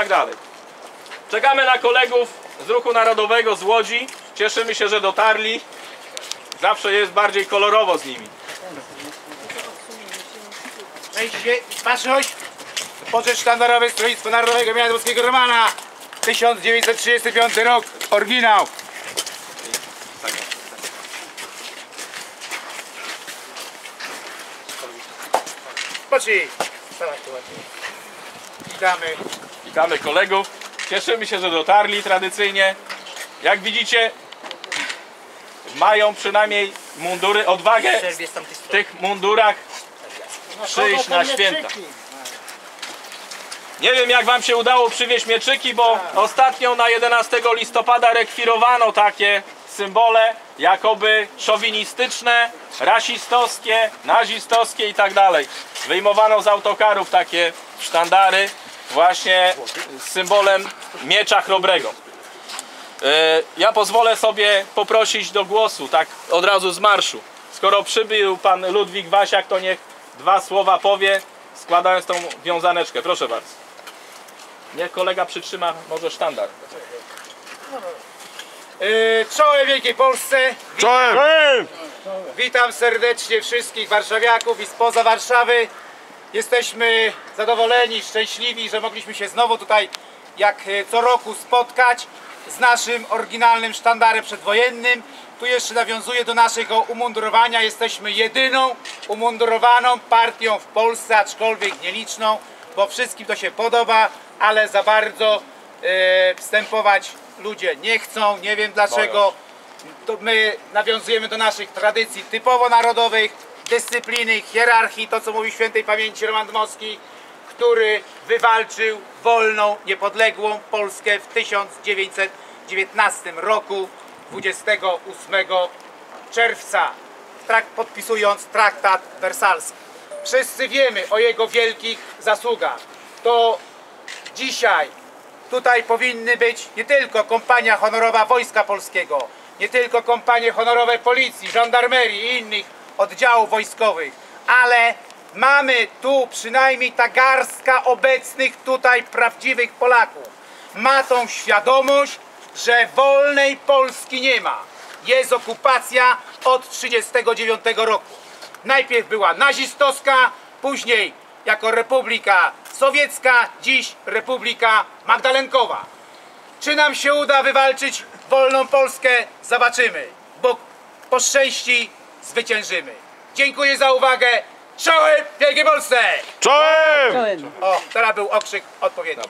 tak dalej. Czekamy na kolegów z Ruchu Narodowego z Łodzi. Cieszymy się, że dotarli. Zawsze jest bardziej kolorowo z nimi. Wejście, baczność! Poczet sztandarowy Stronnictwa Narodowego Miasta Polskiego Romana 1935 rok, oryginał ładnie. Witamy. Witamy kolegów. Cieszymy się, że dotarli tradycyjnie. Jak widzicie, mają przynajmniej mundury, odwagę w tych mundurach przyjść na święta. Nie wiem jak wam się udało przywieźć mieczyki, bo ostatnio na 11 listopada rekwirowano takie symbole jakoby szowinistyczne, rasistowskie, nazistowskie i tak dalej. Wyjmowano z autokarów takie sztandary właśnie z symbolem miecza chrobrego. E, Ja pozwolę sobie poprosić do głosu, tak od razu z marszu. Skoro przybył pan Ludwik Wasiak, to niech dwa słowa powie, składając tą wiązaneczkę. Proszę bardzo. Niech kolega przytrzyma może sztandar. Yy, czołem Wielkiej Polsce. Czołem! Witam serdecznie wszystkich warszawiaków i spoza Warszawy. Jesteśmy zadowoleni, szczęśliwi, że mogliśmy się znowu tutaj jak e, co roku spotkać z naszym oryginalnym sztandarem przedwojennym. Tu jeszcze nawiązuję do naszego umundurowania. Jesteśmy jedyną umundurowaną partią w Polsce, aczkolwiek nieliczną, bo wszystkim to się podoba, ale za bardzo e, wstępować ludzie nie chcą. Nie wiem dlaczego to my nawiązujemy do naszych tradycji typowo narodowych, dyscypliny, hierarchii, to co mówi świętej pamięci Roman Dmowski, który wywalczył wolną, niepodległą Polskę w 1919 roku, 28 czerwca, trak, podpisując traktat wersalski. Wszyscy wiemy o jego wielkich zasługach. To dzisiaj Tutaj powinny być nie tylko kompania honorowa Wojska Polskiego, nie tylko kompanie honorowe policji, żandarmerii i innych oddziałów wojskowych, ale mamy tu przynajmniej ta garstka obecnych tutaj prawdziwych Polaków. Ma tą świadomość, że wolnej Polski nie ma. Jest okupacja od 1939 roku. Najpierw była nazistowska, później jako Republika Sowiecka, dziś Republika Magdalenkowa. Czy nam się uda wywalczyć wolną Polskę? Zobaczymy. Bóg poszczęści, zwyciężymy. Dziękuję za uwagę. Czołem Wielkiej Polsce! Czołem! O, teraz był okrzyk odpowiedni.